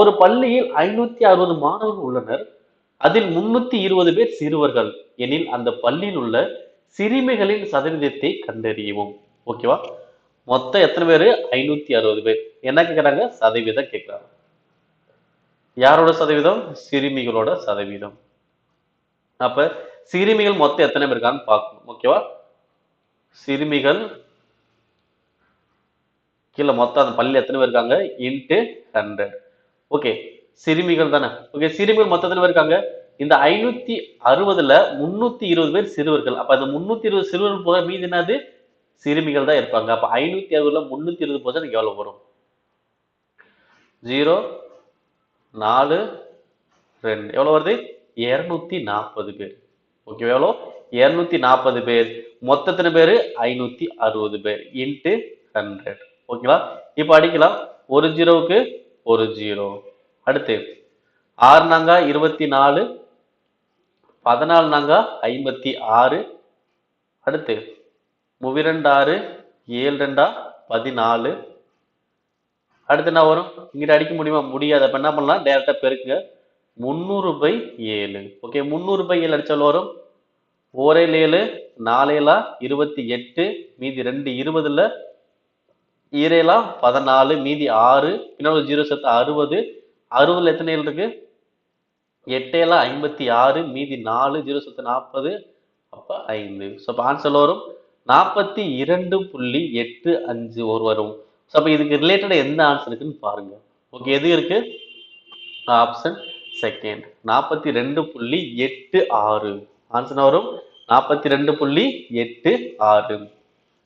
ஒரு பள்ளியில் ஐநூத்தி அறுபது மாணவர்கள் உள்ளனர். அதில் முன்னூத்தி இருபது பேர் சிறுவர்கள். எனில் அந்த பள்ளியில் உள்ள சிறுமிகளின் சதவீதத்தை கண்டறியவும். ஓகேவா மொத்தம் எத்தனை பேர்? ஐநூத்தி அறுபது பேர். என்ன கேக்குறாங்க? சதவீதம் கேட்கிறாங்க யாரோட சதவீதம்? சிறுமிகளோட சதவீதம். அப்ப சிறுமிகள் மொத்தம் எத்தனை பேர் இருக்கான்னு பார்க்கணும். ஓகேவா சிறுமிகள் கீழே மொத்தம் அந்த பள்ளியில் எத்தனை பேர் இருக்காங்க? இன்ட்டு ஹண்ட்ரட் ஓகே சிறுமிகள் தானே. ஓகே சிறுமிகள் மொத்தத்தில் இருக்காங்க. இந்த ஐநூத்தி அறுபதுல முன்னூத்தி இருபது பேர் சிறுவர்கள். அப்ப அந்த முன்னூத்தி இருபது சிறுவர்கள் போக மீது என்னது? சிறுமிகள் தான் இருப்பாங்க. அப்ப ஐநூத்தி அறுபதுல முன்னூத்தி இருபது பர்சன்ட் எவ்வளவு வரும்? ஜீரோ நாலு ரெண்டு. எவ்வளவு வருது? இருநூத்தி நாற்பது பேர். ஓகே எவ்வளோ இருநூத்தி நாற்பது பேர். மொத்தத்தின பேரு ஐநூத்தி அறுபது பேர். இன்ட்டு ஹண்ட்ரட் ஓகேவா இப்போ அடிக்கலாம். ஒரு ஜீரோவுக்கு ஒரு ஜீரோ. அடுத்து ஆறு நாங்கா இருபத்தி நாலு பதினாலு நாங்கா ஐம்பத்தி ஆறு. அடுத்து முவிரெண்டு ஆறு ஏழு ரெண்டா பதினாலு. அடுத்து என்ன வரும்? இங்கிட்ட அடிக்க முடியுமா? முடியாது. அப்போ என்ன பண்ணலாம்? டேரெக்டாக பெருக்குங்க. முந்நூறு பை ஏழு. ஓகே முந்நூறு பை ஏழு அடித்தால் வரும். ஓரேழு ஏழு நாலேலா இருபத்தி எட்டு மீதி ரெண்டு இருபதில் ஈரேலா பதினாலு மீதி ஆறு பின்னாடி ஜீரோ சேர்த்து அறுபது. அறுபதுல எத்தனை ஏழு இருக்கு? எட்டேலா ஐம்பத்தி ஆறு மீதி நாலு ஜீரோ சேர்த்து நாற்பது. அப்போ ஐந்து. ஸோ அப்போ ஆன்சர் வரும். நாற்பத்தி இரண்டு புள்ளி எட்டு அஞ்சு ஒரு வரும். ஸோ அப்போ இதுக்கு ரிலேட்டடாக எந்த ஆன்சர் இருக்குன்னு பாருங்க. ஓகே எது இருக்கு? ஆப்ஷன் செகண்ட் நாற்பத்தி ரெண்டு புள்ளி எட்டு ஆறு. ஆன்சர் வரும். நாற்பத்தி ரெண்டு புள்ளி எட்டு ஆறு.